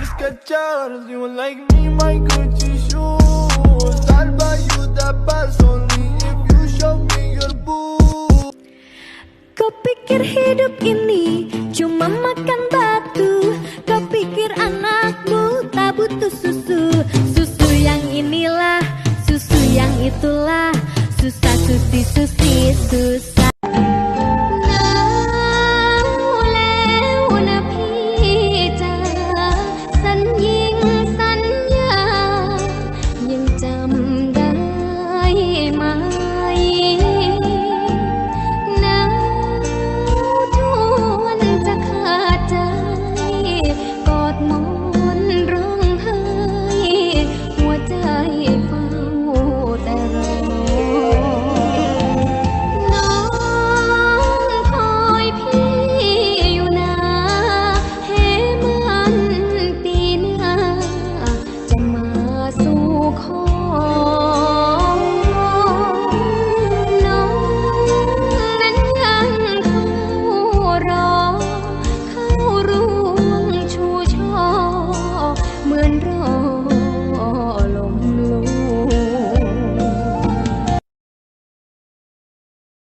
Kau pikir hidup ini cuma makan batu Kau pikir anakmu tak butuh susu Susu yang inilah, susu yang itulah นร่